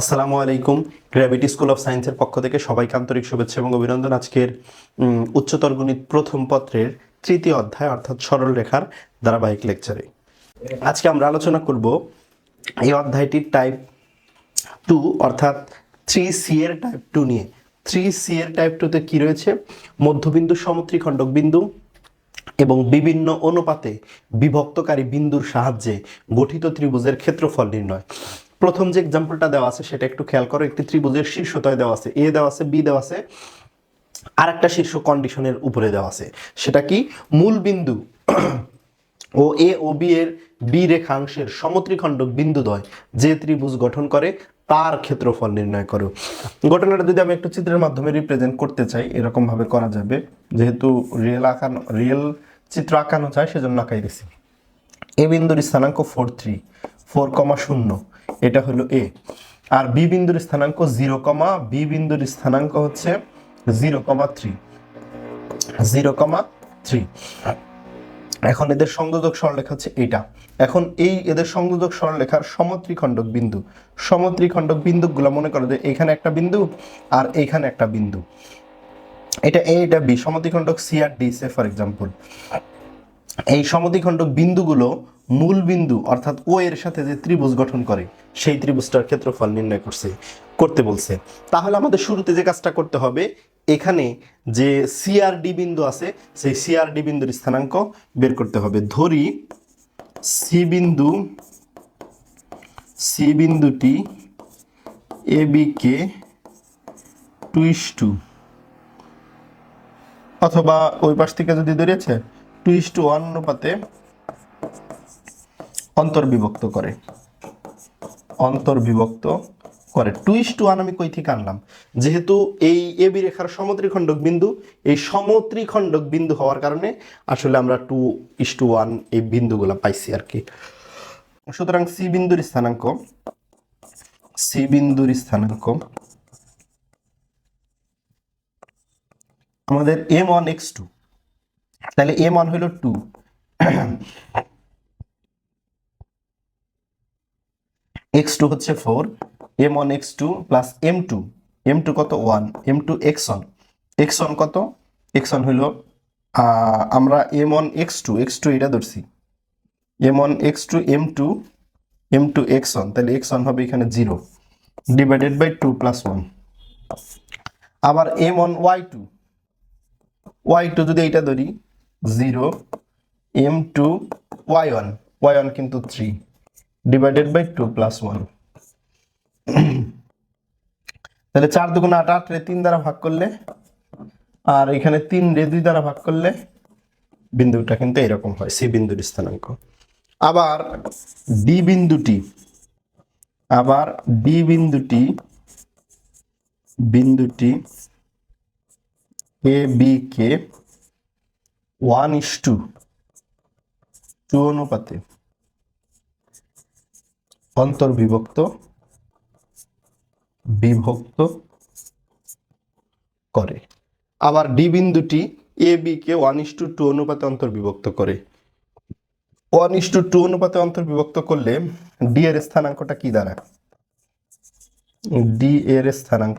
আসসালামু আলাইকুম। Gravity school of সায়েন্সের পক্ষ থেকে সবাইকে আন্তরিক শুভেচ্ছা এবং অভিনন্দন। আজকের উচ্চতর গণিত প্রথম পত্রের তৃতীয় অধ্যায়, অর্থাৎ সরল রেখার ধারাবাহিক লেকচারে। আজকে আমরা আলোচনা করব এই অধ্যায়টির টাইপ টু অর্থাৎ থ্রি সি এর টাইপ টু নিয়ে। থ্রি সি এর টাইপ টুতে কি রয়েছে? মধ্যবিন্দু সমত্রিখণ্ডক বিন্দু এবং বিভিন্ন অনুপাতে বিভক্তকারী বিন্দুর সাহায্যে গঠিত ত্রিভুজের ক্ষেত্রফল নির্ণয়। প্রথম যে এক্সাম্পলটা দেওয়া আছে, সেটা একটু খেয়াল করো, একটি ত্রিভুজের শীর্ষতয় দেওয়া আছে, এ দেওয়া আছে, বি দেওয়া আছে আর একটা শীর্ষ কন্ডিশনের উপরে দেওয়া আছে। সেটা কি? মূল বিন্দু ও এ ও বি এর বি রেখাংশের সমত্রিখণ্ডক বিন্দুদ্বয় যে ত্রিভুজ গঠন করে, তার ক্ষেত্রফল নির্ণয় করো। ঘটনাটা যদি আমি একটু চিত্রের মাধ্যমে রিপ্রেজেন্ট করতে চাই এরকম ভাবে করা যাবে। যেহেতু রিয়েল আঁকানো রিয়েল চিত্র আঁকানো চায় সেজন্য আঁকাই দিছি। এ বিন্দুর স্থানাঙ্ক ফোর থ্রি ফোর কমা শূন্য। এটা হলো এ। আর বি বিন্দুর স্থানাঙ্ক জিরো কমা, বি বিন্দুর স্থানাঙ্ক হচ্ছে zero comma three. Zero comma three. এখন এদের সংযোজক সরলরেখা হচ্ছে এটা। এখন এই এদের সংযোজক সরলরেখার সমত্রিখণ্ডক বিন্দু। সমত্রিখণ্ডক বিন্দুগুলো মনে করো যে এখানে একটা বিন্দু আর এইখানে একটা বিন্দু। এটা এ, এটা বি। সমত্রিখণ্ডক সি আর ডি, সে ফর এক্সাম্পল। এই সমদ্বিখণ্ডক বিন্দুগুলো মূল বিন্দু অর্থাৎ ও এর সাথে যে ত্রিভুজ গঠন করে, সেই ত্রিভুজটার ক্ষেত্রফল নির্ণয় করছে, করতে বলছে। তাহলে আমাদের শুরুতে যে কাজটা করতে হবে, এখানে যে সিআরডি বিন্দু আছে, সেই সিআরডি বিন্দুর স্থানাঙ্ক বের করতে হবে। ধরি সি বিন্দু সি বিন্দুটি এ বি কে টুইস টু অথবা ওই পাশ থেকে যদি ধরেছে টু ইস টু অনুপাতে অন্তর্বিভক্ত করে। অন্তর্বিভক্ত করে। টু ইস টু ওয়ান আমি কই থেকে আনলাম? যেহেতু এই এবি রেখার সমত্রিখণ্ডক বিন্দু, এই সমত্রিখণ্ডক বিন্দু হওয়ার কারণে আসলে আমরা টু ইস টু ওয়ান এই বিন্দুগুলো পাইছি আর কি। সুতরাং সি বিন্দুর স্থানাঙ্ক, সি বিন্দুর স্থানাঙ্ক আমাদের এম ওয়ান এক্স টু তাহলে এম ওয়ান হলো টু এক্স টু হচ্ছে four M one X two plus M two M two কত one M two X one X one কত? এক্স ওয়ান হইল আমরা M one X two X two এটা ধরছি। M one X two M two M two X one তাহলে X one হবে এখানে zero divided by two plus one আবার M one Y two Y two যদি এইটা ধরি zero M two Y one Y one কিন্তু three divided by two plus one তাহলে চার দুগুণ আট আট রে তিন দ্বারা ভাগ করলে, আর এখানে তিন রে দুই দ্বারা ভাগ করলে বিন্দুটা কিন্তু এরকম হয়, সি বিন্দুর স্থানাঙ্ক। আবার ডি বিন্দুটি, আবার ডি বিন্দুটি বিন্দুটি এ বি কে ওয়ান ইস টু টু অনুপাতে। অন্তর্বিভক্ত বিভক্ত করে। আবার ডি বিন্দুটি এ, বি, কে ওয়ান ইস টু টু অনুপাতে অন্তর্বিভক্ত করে। ওয়ান ইস টু টু অনুপাতে অন্তর্বিভক্ত করলে ডি এর স্থানাঙ্কটা কি দাঁড়ায় ডি এর স্থানাঙ্ক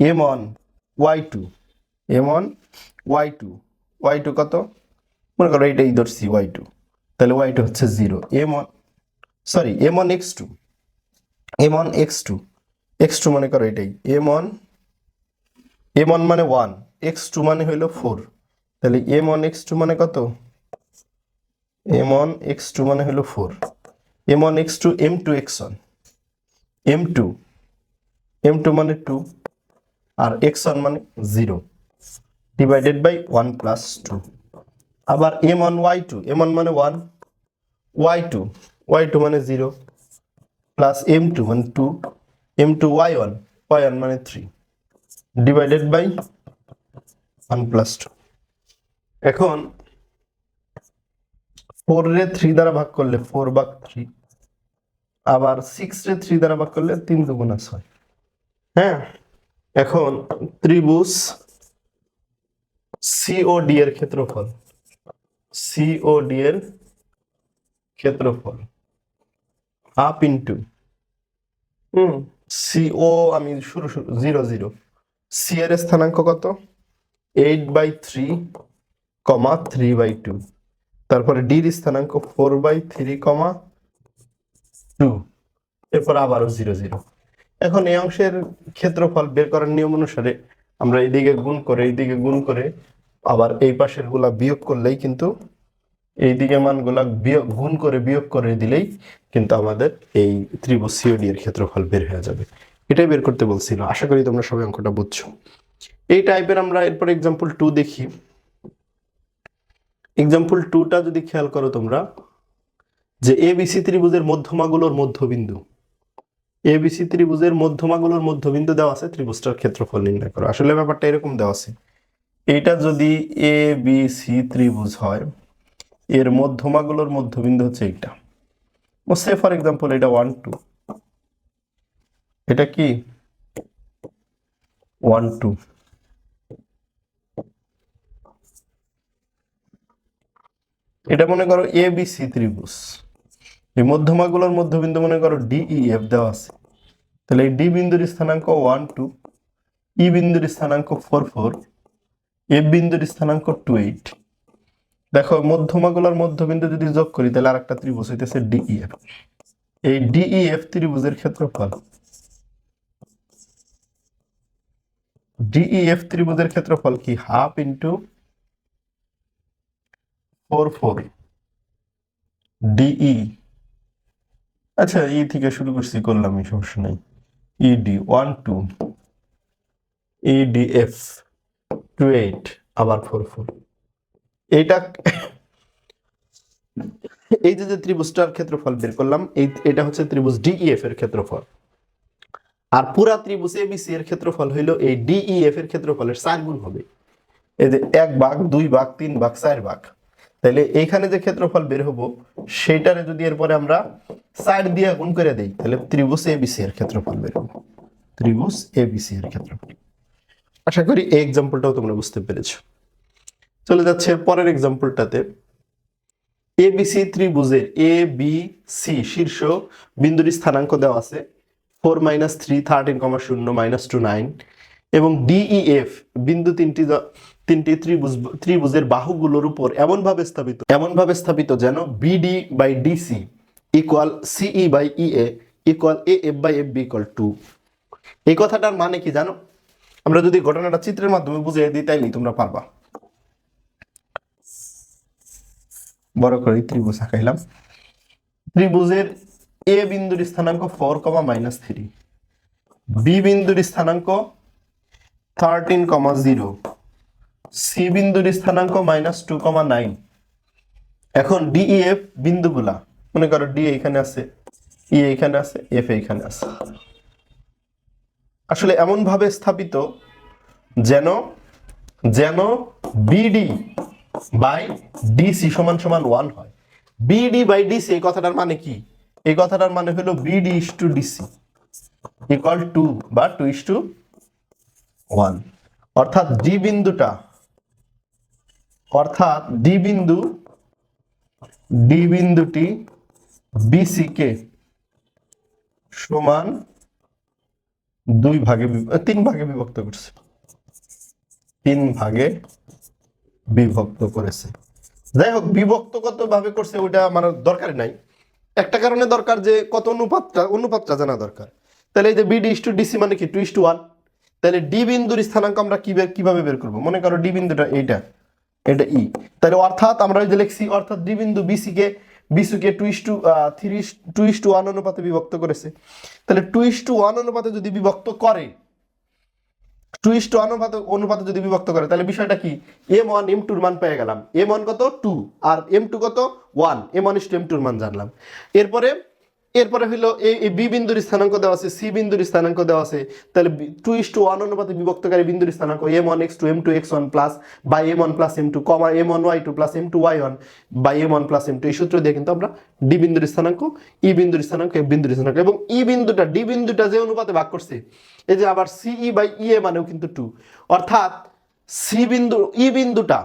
M one Y two, M one Y two Y two কত? মনে করো এইটাই ধরছি, ওয়াই টু। তাহলে ওয়াই টু হচ্ছে zero, M one sorry M one X two M one X two X two মনে করো এটাই। এম ওয়ান এম ওয়ান মানে ওয়ান এক্স টু মানে হইল ফোর তাহলে এম ওয়ান এক্স টু মানে কত? এম ওয়ান এক্স টু মানে হলো four M one X two M two X one M two M two মানে টু আর এক্স ওয়ান মানে zero divided by one plus two আবার M one Y two M one মানে one Y two Y two মানে zero plus M two মানে two M two Y one Y one মানে three divided by one plus two এখন four রে three দ্বারা ভাগ করলে ফোর ভাগ থ্রি আবার সিক্স রে থ্রি দ্বারা ভাগ করলে তিন দুগুণা ছয়। হ্যাঁ? এখন ত্রিভুজ সিওডি এর ক্ষেত্রফল সিওডি এর ক্ষেত্রফল। Half into hmm. C O আমি শুরু শুরু জিরো জিরো সি এর স্থানাঙ্ক কত? Eight by three comma three by two তারপরে ডির স্থানাঙ্ক four by three comma two এরপর আবারও জিরো জিরো এখন এই অংশের ক্ষেত্রফল বের করার নিয়ম অনুসারে আমরা এইদিকে গুণ করে এইদিকে গুণ করে আবার এই পাশেরগুলা বিয়োগ করলেই কিন্তু এই দিকে মানগুলা বিয়োগ, গুণ করে বিয়োগ করে দিলেই কিন্তু আমাদের এই ত্রিভুজ সিওডি এর ক্ষেত্রফল বের হয়ে যাবে। এটাই বের করতে বলছিল। আশা করি তোমরা সবাই অঙ্কটা বুঝছ। এই টাইপের আমরা এরপর এক্সাম্পল টু দেখি। এক্সাম্পল টুটা যদি খেয়াল করো তোমরা, যে এ বিসি ত্রিভুজের মধ্যমাগুলোর মধ্যবিন্দু। এ বিসি ত্রিভুজের মধ্যমাগুলোর মধ্যবিন্দু দেওয়া আছে, ত্রিভুজটার ক্ষেত্রফল নির্ণয় করো। আসলে ব্যাপারটা এরকম দেওয়া আছে। এটা যদি এ বি সি ত্রিভুজ হয় এর মধ্যমাগুলোর মধ্যবিন্দু হচ্ছে এইটা। সে ফর এক্সাম্পল এটা ওয়ান টু এটা কি? ওয়ান টু এটা মনে করো এ বি সি ত্রিভুজ। এই মধ্যমাগুলোর মধ্যবিন্দু মনে করো ডিই এফ দেওয়া আছে। তাহলে এই ডি বিন্দুর স্থানাঙ্ক ওয়ান টু ই বিন্দুর স্থানাঙ্ক ফোর ফোর এফ বিন্দুর স্থানাঙ্ক টু এইট দেখো, মধ্যমাগুলোর মধ্যবিন্দু যদি যোগ করি, তাহলে আরেকটা ত্রিভুজ হইতেছে ডিইএফ এই ডিইএফ ত্রিভুজের ক্ষেত্রফল ডিইএফ ত্রিভুজের ক্ষেত্রফল কি? Half into four four DE আচ্ছা ই থেকে শুরু করছি, করলাম, এই সমস্যা নাই। ED one two EDF two eight আবার ফোর ফোর এইটা এই যে যে ত্রিভুজটার ক্ষেত্রফল বের করলাম, এই এটা হচ্ছে ত্রিভুজ ডিইএফ এর ক্ষেত্রফল। আর পুরা ত্রিভুজ এবিসি এর ক্ষেত্রফল হইল এই ডিইএফ এর ক্ষেত্রফলের চার গুণ হবে। এই যে এক ভাগ, দুই ভাগ, তিন ভাগ, চার ভাগ। তাহলে এইখানে যে ক্ষেত্রফল বের হব, সেইটারে যদি এরপরে আমরা চার দিয়ে গুণ করে দেই তাহলে ত্রিভুজ এবিসি এর ক্ষেত্রফল বের হব। ত্রিভুজ এবিসি এর ক্ষেত্রফল। আশা করি এই এক্সাম্পলটাও তোমরা বুঝতে পেরেছ। চলে যাচ্ছে পরের এক্সাম্পলটাতে এ বি সি ত্রিভুজের এ বি সি শীর্ষ বিন্দুর স্থানাঙ্ক দেওয়া আছে four minus three thirteen comma শূন্য মাইনাস টু নাইন এবং ডিই এফ বিন্দু তিনটি তিনটি ত্রিভুজ, ত্রিভুজের বাহুগুলোর উপর এমনভাবে স্থাপিত এমনভাবে স্থাপিত যেন BD by DC equal CE by E A equal A F by F B equal two এই কথাটার মানে কি জানো? আমরা যদি ঘটনাটা চিত্রের মাধ্যমে বুঝিয়ে দিই, তাইলেই তোমরা পারবা। বড় করে ত্রিভুজ আঁকাইলাম। ত্রিভুজের এ বিন্দুর স্থানাঙ্ক four comma minus three B বিন্দুর স্থানাঙ্ক থার্টিন কমা জিরো সি বিন্দুর স্থানাঙ্ক মাইনাস টু কমা নাইন এখন ডিইএফ বিন্দুগুলা, মনে করো ডি এখানে আছে ই এখানে আছে এফ এখানে আছে। আসলে এমন ভাবে স্থাপিত যেন যেন বিডি বাই ডিসি সমান সমান ওয়ান হয়। বিডি বাই ডিসি এই কথাটার মানে কি? এই কথাটার মানে হলো BD is to DC equal two বা টু ইস টু ওয়ান অর্থাৎ ডি বিন্দুটা, অর্থাৎ ডি বিন্দু ডি বিন্দুটি বিসি কে সমান দুই ভাগে তিন ভাগে বিভক্ত করছে। তিন ভাগে বিভক্ত করেছে। যাই হোক বিভক্ত কত ভাবে করছে ওইটা আমার দরকার নাই। একটা কারণে দরকার যে কত অনুপাতটা অনুপাতটা জানা দরকার। তাহলে এই যে বিডি ইস টু ডিসি মানে কি? টু ইস টু ওয়ান তাহলে ডি বিন্দুর স্থানাঙ্ক আমরা কীভাবে বের করব? মনে করো ডি বিন্দুটা এইটা, এটা ই তাহলে অর্থাৎ আমরা ওই যে লিখছি, অর্থাৎ ডি বিন্দু বিসি কে বিসুকে two is to three two is to one অনুপাতে বিভক্ত করেছে। তাহলে টু ইস টু ওয়ান অনুপাতে যদি বিভক্ত করে টু ইস টু অনুপাত অনুপাতে যদি বিভক্ত করে, তাহলে বিষয়টা কি? এম ওয়ান এম টুর মান পেয়ে গেলাম। এম ওয়ান কত? টু আর এম টু কত? One M one is to M টুর মান জানলাম। এরপরে এরপরে হলো এই বি বিন্দুর স্থানাঙ্ক দেওয়া আছে, সি বিন্দুর স্থানাঙ্ক দেওয়া আছে, তাহলে টু ইস টু ওয়ান অনুপাতে বিভক্তকারী বিন্দুর স্থানাঙ্ক M one X two M two X one plus by M one plus M two comma M one Y two plus M two Y one by M one plus M two এই সূত্র দিয়ে কিন্তু আমরা D বিন্দুর স্থানাঙ্ক ই বিন্দুর স্থানাঙ্ক F বিন্দুর স্থানাঙ্ক এবং ই বিন্দুটা ডি বিন্দুটা যে অনুপাতে ভাগ করছে, এই যে আবার সিই বাই ই এ মানেও কিন্তু টু অর্থাৎ সি বিন্দু ই বিন্দুটা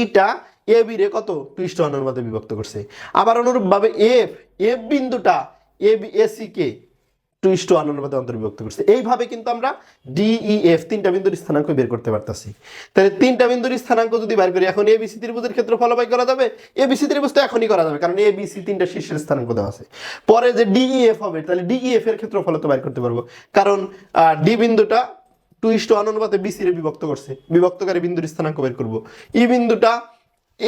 ইটা এ বি রে কত? টুইস্ট অনুপাতে বিভক্ত করছে। আবার অনুরূপভাবে এফ এফ বিন্দুটা এ বি এ সি কে টু ইস টু অনুপাতে অন্তর্বিভক্ত করছে। এইভাবে কিন্তু আমরা ডিইএফ তিনটা বিন্দুর স্থানাঙ্ক বের করতে পারতাছি। তাহলে তিনটা বিন্দুর স্থানাঙ্ক যদি বের করি, এখন এবিসি ত্রিভুজের ক্ষেত্রে ফলাফল করা যাবে? এবিসি ত্রিভুজ তো এখনই করা যাবে, কারণ এবিসি তিনটা শীর্ষের স্থানাঙ্ক দেওয়া আছে। পরে যে ডিইএফ হবে, তাহলে ডিইএফ এর ক্ষেত্রে তো বের করতে পারব। কারণ ডি বিন্দুটা টু ইস টু অনুপাতে বিসি রে বিভক্ত করছে। বিভক্তকারী বিন্দুর স্থানাঙ্ক বের করব। ই বিন্দুটা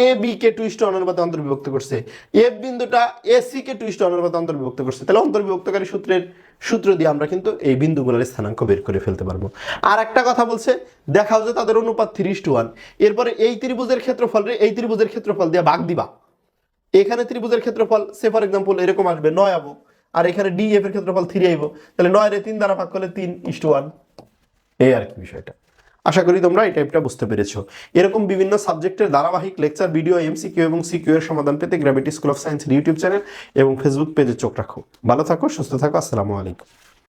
এ বি কে টু ইস্ট অনুপাতে অন্তর্বিভক্ত করছে। এফ বিন্দুটা এ সি কে টু ইস্ট অনুপাতে অন্তর্বিভক্ত করছে। তাহলে অন্তর্বিভক্তকারী সূত্রের সূত্র দিয়ে আমরা কিন্তু এই বিন্দুগুলোর স্থানাঙ্ক বের করে ফেলতে পারব। আর একটা কথা বলছে, দেখাও যে তাদের অনুপাত থ্রি ইস্ট ওয়ান এরপরে এই ত্রিভুজের ক্ষেত্রফল রে, এই ত্রিভুজের ক্ষেত্রফল দিয়ে ভাগ দিবা। এখানে ত্রিভুজের ক্ষেত্রফল সে ফর এক্সাম্পল এরকম আসবে, নয় আবো। আর এখানে ডি এফ এর ক্ষেত্রফল থ্রি আইব। তাহলে নয় রে তিন দ্বারা ভাগ করলে তিন ইস্ট ওয়ান এই আর কি বিষয়টা। আশা করি তোমরা এই টাইপটা বুঝতে পেরেছ। এরকম বিভিন্ন সাবজেক্টের ধারাবাহিক লেকচার ভিডিও এমসিকিউ এবং সিকিউ এর সমাধান পেতে গ্র্যাভিটি স্কুল অফ সায়েন্সের ইউটিউব চ্যানেল এবং ফেসবুক পেজে চোখ রাখো। ভালো থাকো, সুস্থ থাকো, আসসালামু আলাইকুম।